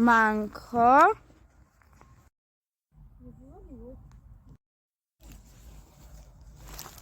Manko.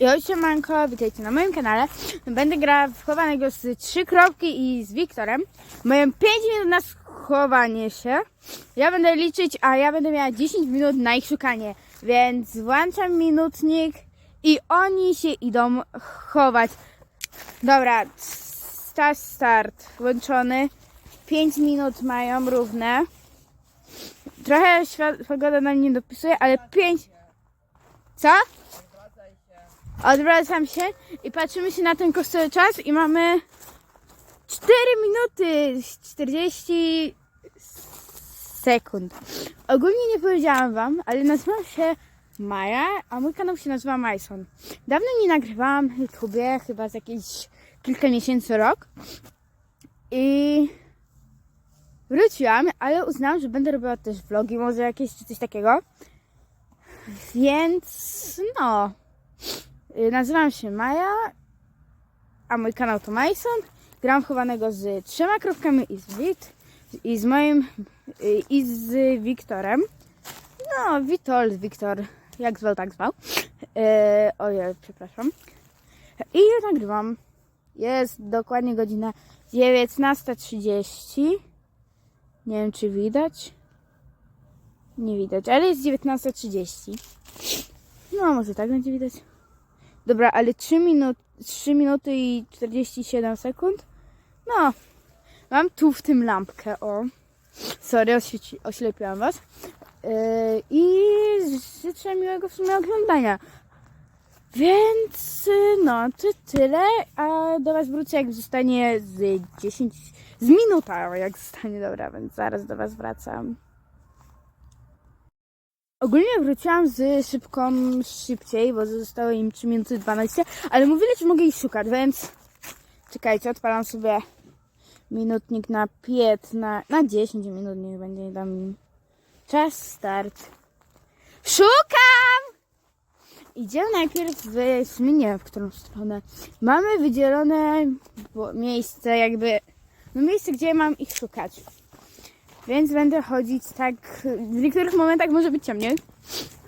I siemanko, witajcie na moim kanale. Będę grała w chowanego z trzy kropki i z Wiktorem. Mają 5 minut na schowanie się. Ja będę liczyć, a ja będę miała 10 minut na ich szukanie. Więc włączam minutnik i oni się idą chować. Dobra, czas start włączony. 5 minut mają równe. Trochę pogoda nam nie dopisuje, ale 5... Co? Odwracam się i patrzymy się na ten kosztowy czas i mamy 4 minuty 40 sekund. Ogólnie nie powiedziałam wam, ale nazywam się Maja, a mój kanał się nazywa Majson. Dawno nie nagrywałam chyba z jakieś kilka miesięcy, rok. I wróciłam, ale uznałam, że będę robiła też vlogi, może jakieś czy coś takiego. Więc no. Y, Nazywam się Maja, a mój kanał to Mason. Gram chowanego z trzema kropkami i z Wit, i z moim, y, i z Wiktorem. No, Witold, Wiktor, jak zwał, tak zwał. Yy, ojej, przepraszam. I nagrywam. Jest dokładnie godzina 19.30. Nie wiem, czy widać. Nie widać, ale jest 19.30. No, może tak będzie widać. Dobra, ale 3, minut, 3 minuty i 47 sekund. No, mam tu w tym lampkę, o. Sorry, oświeci, oślepiłam was. Yy, I życzę miłego w sumie oglądania. Więc, yy, no, to tyle. A do was wrócę, jak zostanie z 10, z minuta, jak zostanie, dobra, więc zaraz do was wracam. Ogólnie wróciłam z szybką szybciej, bo zostało im 3 minuty 12, ale mówili, że mogę ich szukać, więc czekajcie, odpalam sobie minutnik na 5, na, na 10 minut, niech będzie im czas start. Szukam! Idziemy najpierw w, sumie w którą stronę. Mamy wydzielone miejsce, jakby, no miejsce, gdzie mam ich szukać. Więc będę chodzić tak. W niektórych momentach może być ciemniej.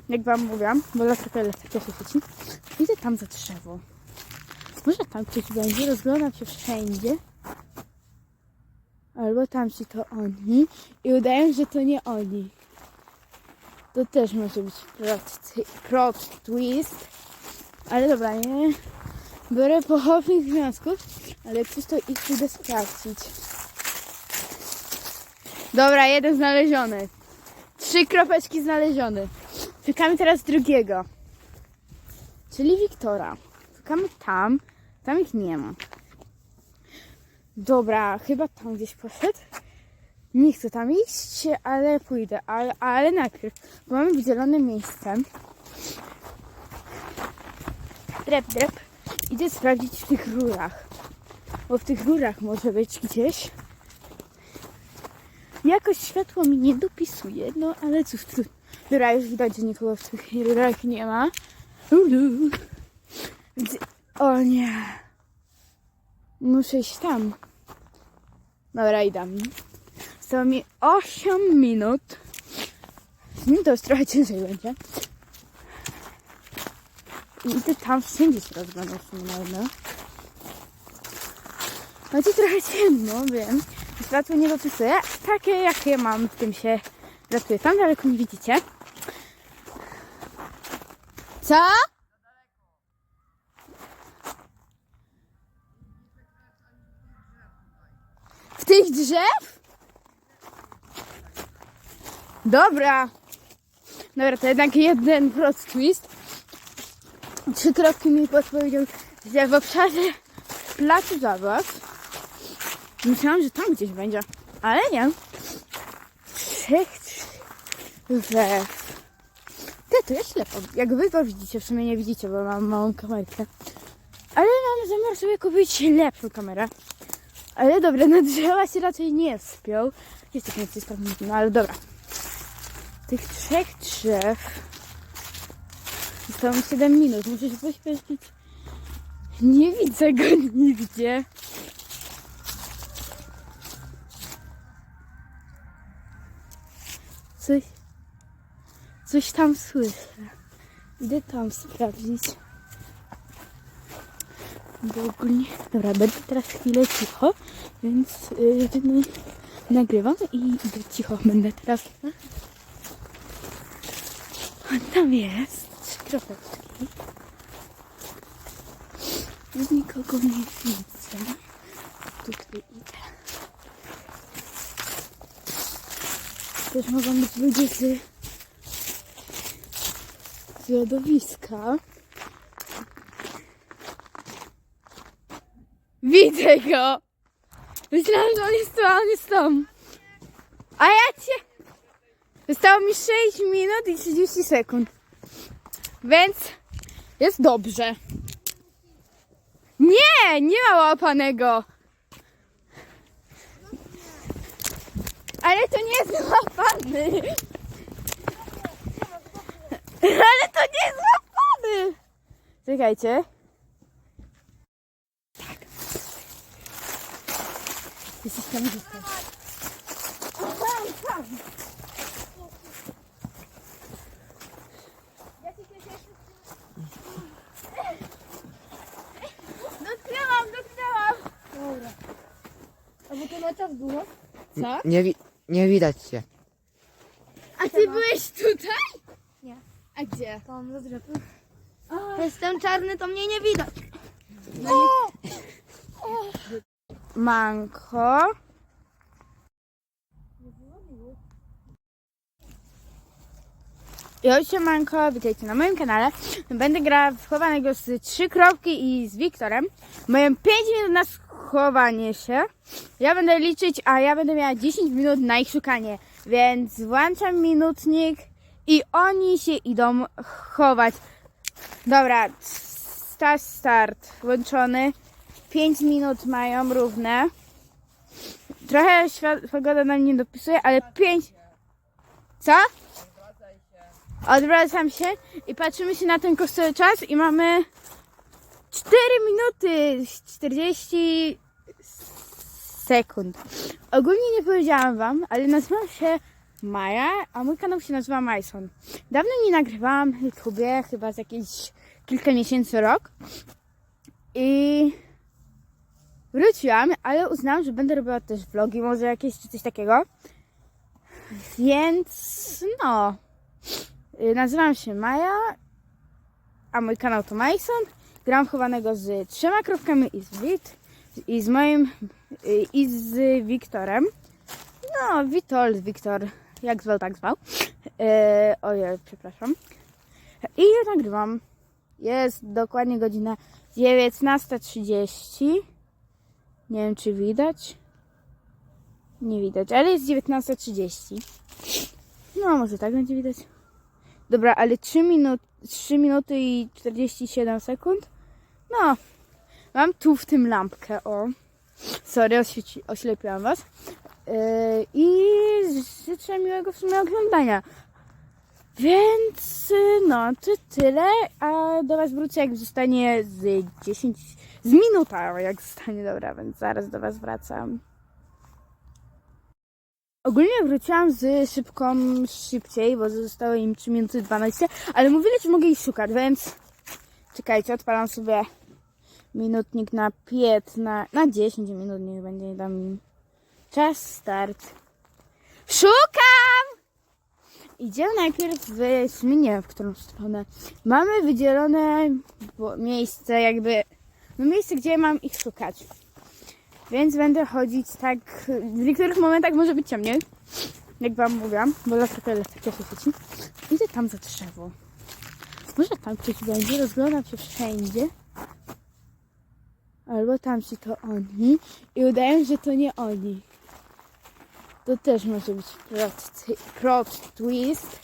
Jak wam mówiłam, bo latarka latarka się świeci. Idę tam za drzewo. Może tam ktoś będzie, rozglądam się wszędzie. Albo tam ci to oni. I udają, że to nie oni. To też może być plot, twist. Ale dobra, nie. Biorę pochopnych wniosków, ale czysto ich idę sprawdzić. Dobra, jeden znaleziony. Trzy kropeczki znalezione. Szukamy teraz drugiego. Czyli Wiktora. Szukamy tam. Tam ich nie ma. Dobra, chyba tam gdzieś poszedł. Nie chcę tam iść, ale pójdę. Ale, ale najpierw, bo mamy wydzielone miejsce. Drep, drep. Idę sprawdzić w tych rurach. Bo w tych rurach może być gdzieś. Jakoś światło mi nie dopisuje, no ale cóż, trudno. Dobra, już widać, że nikogo w tych rurach nie ma. Ulu. O nie. Muszę iść tam. Dobra, idę. Zostało mi 8 minut. Nim to już trochę ciężej będzie. I idę tam wszędzie się rozglądać w sumie na jedno. Będzie trochę ciemno, wiem. Światło nie dopisuje. Takie jakie mam, w tym się ratuje. Tam daleko nie widzicie. Co? W tych drzew? Dobra. Dobra, to jednak jeden plot twist. Trzy kropki mi podpowiedział, że w obszarze placu zabaw Myślałam, że tam gdzieś będzie, ale nie. Trzech drzew. Ty, to jest ślepo. Jak wy to widzicie, w sumie nie widzicie, bo mam małą kamerkę. Ale mam zamiar sobie kupić lepszą kamerę. Ale dobra, na drzewa się raczej nie wspiął. Jest tak nieco no ale dobra. Tych trzech drzew. Zostało mi 7 minut, muszę się pośpieszyć. Nie widzę go nigdzie. coś, coś tam słyszę. Idę tam sprawdzić. Bo ogólnie... Dobra, będę teraz chwilę cicho, więc yy, nagrywam i idę cicho. Będę teraz... A tam jest trzy kropeczki. Nikogo nie widzę. Tutaj idę. Też mogą być ludzie z, z lodowiska. Widzę go! Myślałam, że on jest tu, a on jest tam. A ja cię... Zostało mi 6 minut i 30 sekund. Więc jest dobrze. Nie, nie ma łapanego. Ale to nie jest łapany. Ale to nie jest łapany. Czekajcie. Tak. Jesteś tam został. Dotknęłam, dotknęłam. Dobra. A Co? Nie, wi- nie widać cię. A ty byłeś tutaj? Nie. A gdzie? Tam za drzewem. Jestem czarny, to mnie nie widać. Manko. Ja Manko, witajcie na moim kanale. Będę grała w chowanego z trzy kropki i z Wiktorem. Mają 5 minut na schowanie się. Ja będę liczyć, a ja będę miała 10 minut na ich szukanie. Więc włączam minutnik i oni się idą chować. Dobra, czas start włączony. 5 minut mają równe. Trochę świat, pogoda nam nie dopisuje, ale 5. Co? Odwracam się i patrzymy się na ten kosztowy czas i mamy 4 minuty 40 sekund. Ogólnie nie powiedziałam wam, ale nazywam się Maja, a mój kanał się nazywa Majson. Dawno nie nagrywałam YouTubie, chyba z jakieś kilka miesięcy, rok. I wróciłam, ale uznałam, że będę robiła też vlogi, może jakieś czy coś takiego. Więc no. Y, Nazywam się Maja, a mój kanał to Mason. Gram chowanego z trzema kropkami i z Wit, i z moim, y, i z Wiktorem. No, Witold, Wiktor, jak zwał, tak zwał. Yy, ojej, przepraszam. I nagrywam. Jest dokładnie godzina 19.30. Nie wiem, czy widać. Nie widać, ale jest 19.30. No, może tak będzie widać. Dobra, ale 3, minut, 3 minuty i 47 sekund. No, mam tu w tym lampkę, o. Sorry, oślepiłam was. Yy, I życzę miłego w sumie oglądania. Więc, no, to tyle. A do was wrócę, jak zostanie z 10, z minuta, jak zostanie, dobra, więc zaraz do was wracam. Ogólnie wróciłam z szybką szybciej, bo zostało im 3 minuty 12, ale mówili, że mogę ich szukać, więc czekajcie, odpalam sobie minutnik na 5, na, na 10 minut, niech będzie im czas start. Szukam! Idziemy najpierw w sumie w którą stronę. Mamy wydzielone miejsce, jakby no miejsce, gdzie mam ich szukać. Więc będę chodzić tak. W niektórych momentach może być ciemniej. Jak wam mówiłam, bo latarka elektryczna się świeci. Idę tam za drzewo. Może tam ktoś będzie, rozglądam się wszędzie. Albo tam ci to oni. I udają, że to nie oni. To też może być plot, plot twist.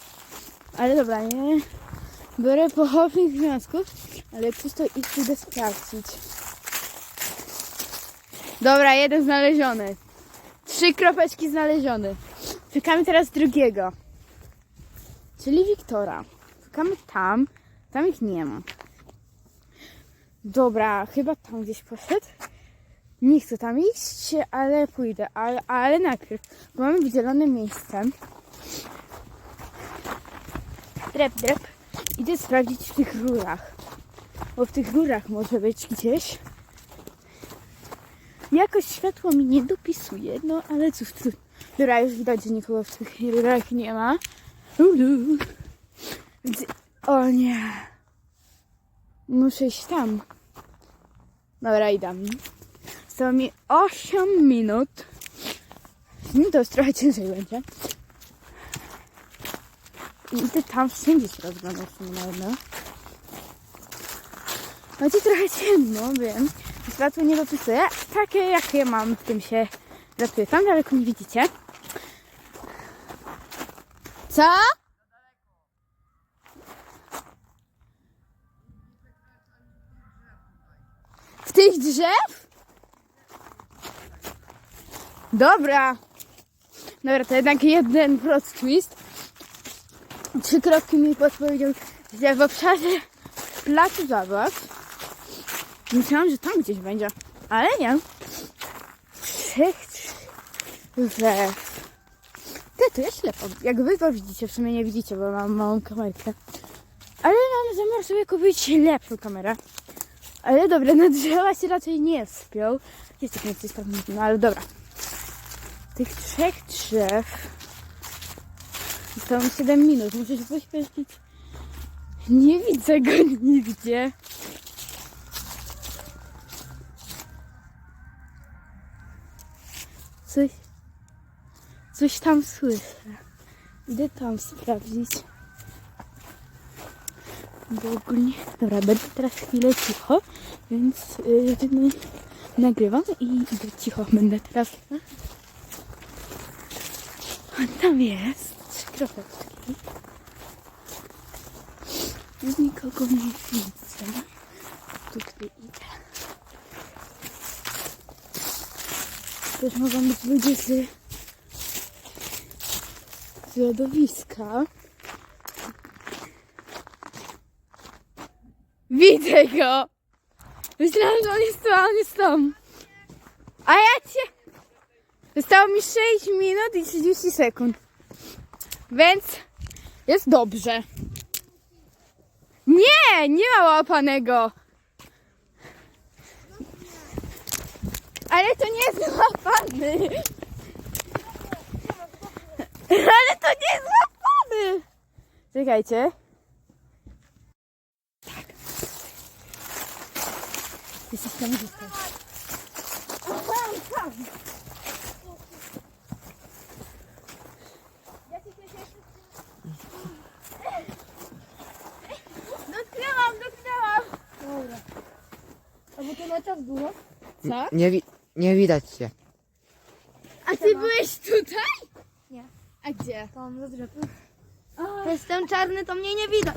Ale dobra, nie. Biorę pochopnych wniosków, ale czysto ich idę sprawdzić. Dobra, jeden znaleziony. Trzy kropeczki znalezione. Szukamy teraz drugiego. Czyli Wiktora. Szukamy tam. Tam ich nie ma. Dobra, chyba tam gdzieś poszedł. Nie chcę tam iść, ale pójdę. Ale, ale najpierw, bo mamy wydzielone miejsce. drep, drep. Idę sprawdzić w tych rurach. Bo w tych rurach może być gdzieś. Jakoś światło mi nie dopisuje, no ale cóż, trudno. Dobra, już widać, że nikogo w tych rurach nie ma. O nie. Muszę iść tam. Dobra, idę. Zostało mi 8 minut. No to już trochę ciężej będzie. I idę tam wszędzie się rozglądać jedno. Będzie trochę ciemno, wiem. Światło nie dopisuje. Takie jak ja mam, w tym się ratuję. Tam daleko nie widzicie. Co? W tych drzew? Dobra. Dobra, to jednak jeden plot twist. Trzy kropki mi podpowiedział, że w obszarze placu zabaw. Myślałam, że tam gdzieś będzie, ale nie. Trzech drzew. Ty, tu jest ślepo. Jak wy to widzicie, w sumie nie widzicie, bo mam małą kamerkę. Ale mam zamiar sobie kupić lepszą kamerę. Ale dobra, na drzewa się raczej nie spią. Jest tak coś tam, no ale dobra. Tych trzech drzew Zostało mi 7 minut, muszę się pośpieszyć. Nie widzę go nigdzie. Coś, coś tam słyszę. Idę tam sprawdzić. Bo ogólnie... Dobra, będę teraz chwilę cicho, więc yy, nagrywam i idę cicho. Będę teraz... A tam jest trzy kropeczki. Nikogo nie widzę. Tutaj idę. Też mogą być ludzie z, z lodowiska. Widzę go! Myślałam, że on jest tu, a on jest tam. A ja cię... Zostało mi 6 minut i 30 sekund. Więc jest dobrze. Nie, nie ma łapanego. Ale to nie jest łapany. Ale to nie jest łapany. Czekajcie. Tak. Jesteś tam blisko. Dotknęłam, dotknęłam. Dobra. A bo to na czas było? Co? Nie, wi- nie widać cię. A ty byłeś tutaj? Nie. A gdzie? Tam za drzewem. Jestem czarny, to mnie nie widać.